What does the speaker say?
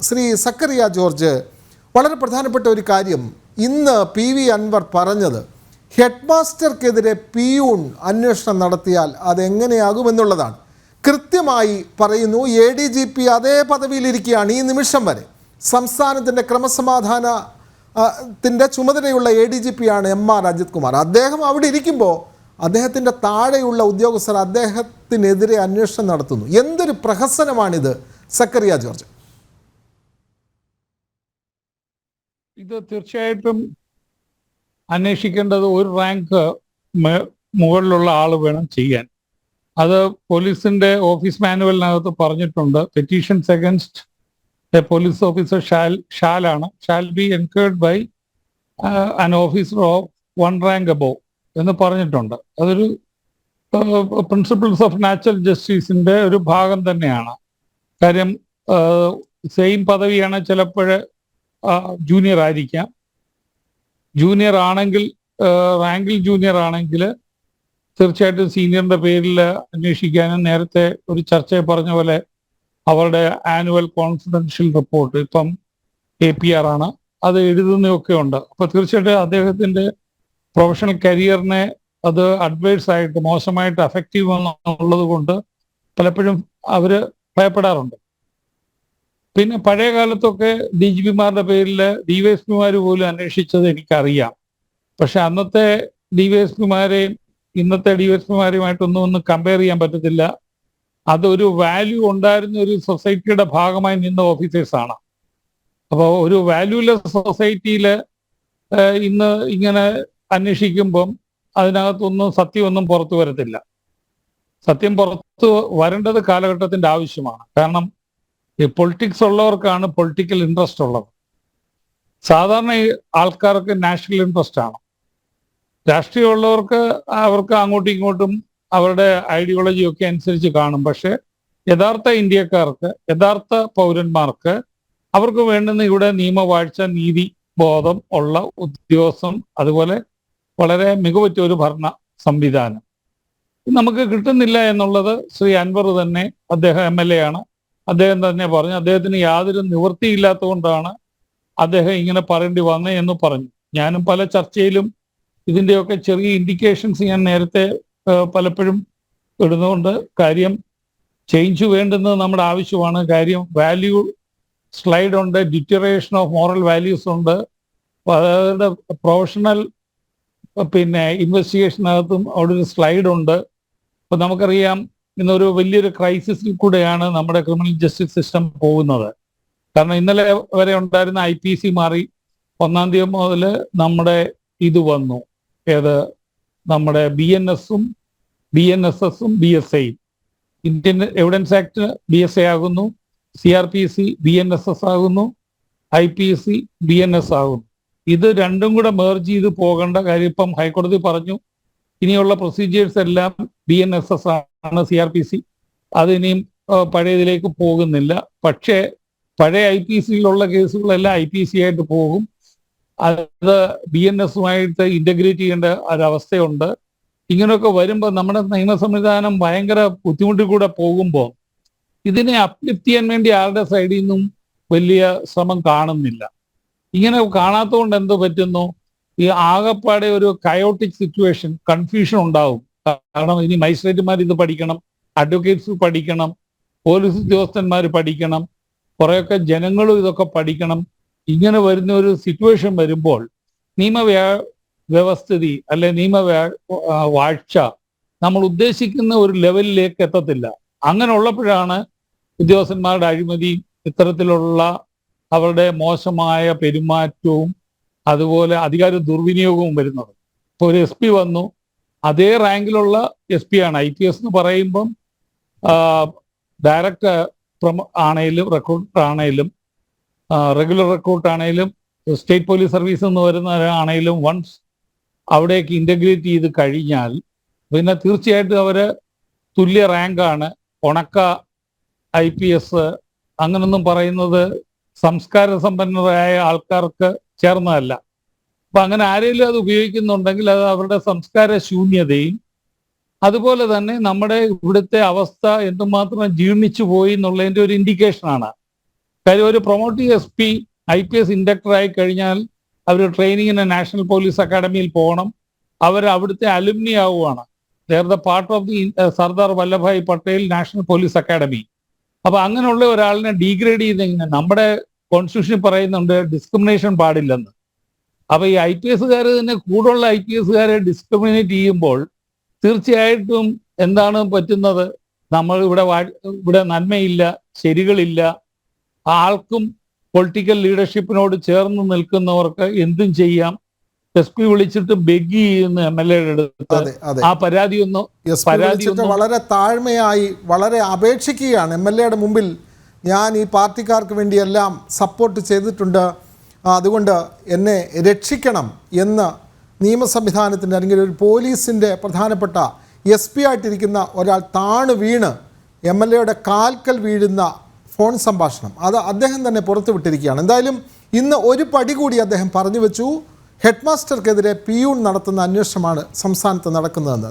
Shri Zacharia George വളരെ പ്രധാനപ്പെട്ട ഒരു കാര്യം. ഇന്ന് പി വി അൻവർ പറഞ്ഞത് ഹെഡ് മാസ്റ്റർക്കെതിരെ പിയൂൺ അന്വേഷണം നടത്തിയാൽ അതെങ്ങനെയാകുമെന്നുള്ളതാണ്. കൃത്യമായി പറയുന്നു എ ഡി ജി പി അതേ പദവിയിലിരിക്കുകയാണ് ഈ നിമിഷം വരെ. സംസ്ഥാനത്തിന്റെ ക്രമസമാധാന ത്തിന്റെ ചുമതലയുള്ള എ ഡി ജി പി ആണ് എം ആർ അജിത് കുമാർ. അദ്ദേഹം അവിടെ ഇരിക്കുമ്പോൾ അദ്ദേഹത്തിന്റെ താഴെയുള്ള ഉദ്യോഗസ്ഥർ അദ്ദേഹത്തിനെതിരെ അന്വേഷണം നടത്തുന്നു. എന്തൊരു പ്രഹസനമാണിത് സക്കറിയ ജോർജ്? ഇത് തീർച്ചയായിട്ടും അന്വേഷിക്കേണ്ടത് ഒരു റാങ്ക് മുകളിലുള്ള ആൾ വേണം ചെയ്യാൻ. അത് പോലീസിന്റെ ഓഫീസ് മാനുവലിനകത്ത് പറഞ്ഞിട്ടുണ്ട്. Petitions against a police officer shall ഷാലാണ്. Shall be enquired by an officer of one rank above എന്ന് പറഞ്ഞിട്ടുണ്ട്. അതൊരു പ്രിൻസിപ്പിൾസ് ഓഫ് നാച്ചുറൽ ജസ്റ്റിസിന്റെ ഒരു ഭാഗം തന്നെയാണ്. കാര്യം സെയിം പദവിയാണ് ചിലപ്പോൾ ജൂനിയർ ആയിരിക്കാം. ജൂനിയർ ആണെങ്കിൽ റാങ്കിൽ ജൂനിയർ ആണെങ്കിൽ തീർച്ചയായിട്ടും സീനിയറിന്റെ പേരിൽ അന്വേഷിക്കാനും നേരത്തെ ഒരു ചർച്ചയെ പറഞ്ഞ പോലെ അവരുടെ ആനുവൽ കോൺഫിഡൻഷ്യൽ റിപ്പോർട്ട് ഇപ്പം എ പി ആർ ആണ്. അത് എഴുതുന്നതൊക്കെ ഉണ്ട്. അപ്പൊ തീർച്ചയായിട്ടും അദ്ദേഹത്തിന്റെ പ്രൊഫഷണൽ കരിയറിനെ അത് അഡ്വൈസ് ആയിട്ട് മോശമായിട്ട് അഫക്റ്റീവ് എന്നുള്ളത് കൊണ്ട് പലപ്പോഴും അവർ ഭയപ്പെടാറുണ്ട്. പിന്നെ പഴയ കാലത്തൊക്കെ ഡി ജി പിമാരുടെ പേരിൽ ഡിവൈഎസ്പിമാർ പോലും അന്വേഷിച്ചത് എനിക്കറിയാം. പക്ഷെ അന്നത്തെ ഡിവൈഎസ്പിമാരെയും ഇന്നത്തെ ഡിവൈഎസ്പിമാരെയുമായിട്ടൊന്നും ഒന്ന് കമ്പയർ ചെയ്യാൻ പറ്റത്തില്ല. അതൊരു വാല്യൂ ഉണ്ടായിരുന്ന ഒരു സൊസൈറ്റിയുടെ ഭാഗമായി നിന്ന ഓഫീസേഴ്സാണ്. അപ്പോൾ ഒരു വാല്യൂലെസ് സൊസൈറ്റിയിൽ ഇന്ന് ഇങ്ങനെ അന്വേഷിക്കുമ്പം അതിനകത്തൊന്നും സത്യമൊന്നും പുറത്തു വരത്തില്ല. സത്യം പുറത്തു വരേണ്ടത് കാലഘട്ടത്തിന്റെ ആവശ്യമാണ്. കാരണം ഈ പൊളിറ്റിക്സ് ഉള്ളവർക്കാണ് പൊളിറ്റിക്കൽ ഇൻട്രസ്റ്റ് ഉള്ളത്. സാധാരണ ഈ ആൾക്കാർക്ക് നാഷണൽ ഇൻട്രസ്റ്റ് ആണ്. രാഷ്ട്രീയമുള്ളവർക്ക് അവർക്ക് അങ്ങോട്ടും ഇങ്ങോട്ടും അവരുടെ ഐഡിയോളജി ഒക്കെ അനുസരിച്ച് കാണും. പക്ഷെ യഥാർത്ഥ ഇന്ത്യക്കാർക്ക് യഥാർത്ഥ പൗരന്മാർക്ക് അവർക്ക് വേണ്ടുന്ന ഇവിടെ നിയമവാഴ്ച നീതി ബോധം ഉള്ള ഉദ്യോഗസ്ഥം അതുപോലെ വളരെ മികവറ്റ ഒരു ഭരണ സംവിധാനം. നമുക്ക് കിട്ടുന്നില്ല എന്നുള്ളത് ശ്രീ അൻവർ തന്നെ അദ്ദേഹം എം എൽ എ ആണ്. അദ്ദേഹം തന്നെ പറഞ്ഞു. അദ്ദേഹത്തിന് യാതൊരു നിവൃത്തിയില്ലാത്തതുകൊണ്ടാണ് അദ്ദേഹം ഇങ്ങനെ പറയേണ്ടി വന്നേ എന്ന് പറഞ്ഞു. ഞാനും പല ചർച്ചയിലും ഇതിന്റെയൊക്കെ ചെറിയ ഇൻഡിക്കേഷൻസ് ഞാൻ നേരത്തെ പലപ്പോഴും ഇടുന്നതുകൊണ്ട് കാര്യം ചേഞ്ച് വേണ്ടുന്നത് നമ്മുടെ ആവശ്യമാണ്. കാര്യം വാല്യൂ സ്ലൈഡ് ഉണ്ട് ഡിറ്ററേഷൻ ഓഫ് മോറൽ വാല്യൂസ് ഉണ്ട്. അവരുടെ പ്രൊഫഷണൽ പിന്നെ ഇൻവെസ്റ്റിഗേഷനകത്തും അവിടെ ഒരു സ്ലൈഡ് ഉണ്ട്. അപ്പൊ നമുക്കറിയാം ഇന്നൊരു വലിയൊരു ക്രൈസിസിൽ കൂടെയാണ് നമ്മുടെ ക്രിമിനൽ ജസ്റ്റിസ് സിസ്റ്റം പോകുന്നത്. കാരണം ഇന്നലെ വരെ ഉണ്ടായിരുന്ന ഐ പി സി മാറി ഒന്നാം തീയതി മുതൽ നമ്മുടെ ഇത് വന്നു. ഏത്? നമ്മുടെ ബി എൻ എസും ബി എൻ എസ് എസും ബി എസ് ഐയും Indian evidence act B S A ആകുന്നു C R P C B N S S ആകുന്നു I P C B N S ആകുന്നു. ഇത് രണ്ടും കൂടെ മേർജ് ചെയ്ത് പോകേണ്ട കാര്യം ഇപ്പം ഹൈക്കോടതി പറഞ്ഞു. ഇനിയുള്ള പ്രൊസീജിയേഴ്സ് എല്ലാം ബി എൻ എസ് എസ് ആണ്. സി ആർ പി സി അത് ഇനിയും ആ, പഴയതിലേക്ക് പോകുന്നില്ല. പക്ഷേ പഴയ ഐ പി സിയിലുള്ള കേസുകളെല്ലാം ഐ പി സി ആയിട്ട് പോകും. അത് ബി എൻ എസുമായിട്ട് ഇന്റഗ്രേറ്റ് ചെയ്യേണ്ട ഒരവസ്ഥയുണ്ട്. ഇങ്ങനെയൊക്കെ വരുമ്പോൾ നമ്മുടെ നിയമ സംവിധാനം ഭയങ്കര ബുദ്ധിമുട്ടിൽ കൂടെ പോകുമ്പോൾ ഇതിനെ അപ്ലിഫ്റ്റ് ചെയ്യാൻ വേണ്ടി ആരുടെ സൈഡിൽ നിന്നും വലിയ ശ്രമം കാണുന്നില്ല. ഇങ്ങനെ കാണാത്തതുകൊണ്ട് എന്ത് പറ്റുന്നു? ഈ ആകപ്പാടെ ഒരു കയോട്ടിക് സിറ്റുവേഷൻ കൺഫ്യൂഷൻ ഉണ്ടാവും. കാരണം ഇനി മജിസ്ട്രേറ്റുമാർ ഇത് പഠിക്കണം അഡ്വക്കേറ്റ്സ് പഠിക്കണം പോലീസ് ഉദ്യോഗസ്ഥന്മാർ പഠിക്കണം കുറെയൊക്കെ ജനങ്ങളും ഇതൊക്കെ പഠിക്കണം. ഇങ്ങനെ വരുന്ന ഒരു സിറ്റുവേഷൻ വരുമ്പോൾ നിയമവ്യ വ്യവസ്ഥിതി അല്ലെ നിയമ വാഴ്ച നമ്മൾ ഉദ്ദേശിക്കുന്ന ഒരു ലെവലിലേക്ക് എത്തത്തില്ല. അങ്ങനെ ഉള്ളപ്പോഴാണ് ഉദ്യോഗസ്ഥന്മാരുടെ അഴിമതി ഇത്തരത്തിലുള്ള അവരുടെ മോശമായ പെരുമാറ്റവും അതുപോലെ അധികാര ദുർവിനിയോഗവും വരുന്നത്. ഇപ്പോൾ ഒരു എസ് പി വന്നു അതേ റാങ്കിലുള്ള എസ് പി ആണ്. ഐ പി എസ് എന്ന് പറയുമ്പം ഡയറക്റ്റ് ആണേലും റെക്രൂട്ട് ആണേലും റെഗുലർ റിക്രൂട്ട് ആണേലും സ്റ്റേറ്റ് പോലീസ് സർവീസ് എന്ന് വരുന്നവരാണേലും വൺസ് അവിടേക്ക് ഇന്റഗ്രേറ്റ് ചെയ്ത് കഴിഞ്ഞാൽ പിന്നെ തീർച്ചയായിട്ടും അവർ തുല്യ റാങ്കാണ് ഉണക്ക ഐ പി എസ് അങ്ങനൊന്നും പറയുന്നത് സംസ്കാര സമ്പന്നരായ ആൾക്കാർക്ക് ചേർന്നതല്ല. അപ്പൊ അങ്ങനെ ആരെങ്കിലും അത് ഉപയോഗിക്കുന്നുണ്ടെങ്കിൽ അത് അവരുടെ സംസ്കാര ശൂന്യതയും അതുപോലെ തന്നെ നമ്മുടെ ഇവിടുത്തെ അവസ്ഥ എന്തുമാത്രം ജീർണിച്ചു പോയി എന്നുള്ളതിന്റെ ഒരു ഇൻഡിക്കേഷൻ ആണ്. കാര്യം ഒരു promoting S P I P S inductor ആയി കഴിഞ്ഞാൽ അവർ ട്രെയിനിങ്ങിന് നാഷണൽ പോലീസ് അക്കാഡമിയിൽ പോകണം. അവർ അവിടുത്തെ അലുമിനി ആവുകയാണ് they're the part of the Sardar Vallabhbhai Patel national police academy അപ്പൊ അങ്ങനെയുള്ള ഒരാളിനെ ഡീഗ്രേഡ് ചെയ്തെങ്കിൽ നമ്മുടെ കോൺസ്റ്റിറ്റ്യൂഷൻ പറയുന്നുണ്ട് ഡിസ്ക്രിമിനേഷൻ പാടില്ലെന്ന്. അപ്പൊ ഈ ഐ പി എസുകാർ തന്നെ കൂടുള്ള ഐ പി എസുകാരെ ഡിസ്ക്രിമിനേറ്റ് ചെയ്യുമ്പോൾ തീർച്ചയായിട്ടും എന്താണ് പറ്റുന്നത്? നമ്മൾ ഇവിടെ ഇവിടെ നന്മയില്ല ശരികളില്ല. ആൾക്കും പൊളിറ്റിക്കൽ ലീഡർഷിപ്പിനോട് ചേർന്ന് നിൽക്കുന്നവർക്ക് എന്തും ചെയ്യാം. എസ് പി വിളിച്ചിട്ട് ബെഗ് ചെയ്യുന്ന എം എൽ എയുടെ അടുത്ത് ആ പരാതി ഒന്ന് പരാതി വളരെ താഴ്മയായി വളരെ അപേക്ഷിക്കുകയാണ്. എം എൽ എയുടെ മുമ്പിൽ ഞാൻ ഈ പാർട്ടിക്കാർക്ക് വേണ്ടിയെല്ലാം സപ്പോർട്ട് ചെയ്തിട്ടുണ്ട്. അതുകൊണ്ട് എന്നെ രക്ഷിക്കണം എന്ന് നിയമ സംവിധാനത്തിന്റെ അല്ലെങ്കിൽ ഒരു പോലീസിന്റെ പ്രധാനപ്പെട്ട എസ് പി ആയിട്ടിരിക്കുന്ന ഒരാൾ താണു വീണ് എം എൽ എയുടെ കാൽക്കൽ വീഴുന്ന ഫോൺ സംഭാഷണം. അത് അദ്ദേഹം തന്നെ പുറത്തുവിട്ടിരിക്കുകയാണ് എന്തായാലും ഇന്ന് ഒരു പടി കൂടി അദ്ദേഹം പറഞ്ഞു വെച്ചു. ഹെഡ്മാസ്റ്റർക്കെതിരെ പിയൂൺ നടത്തുന്ന അന്വേഷണമാണ് സംസ്ഥാനത്ത് നടക്കുന്നതെന്ന്.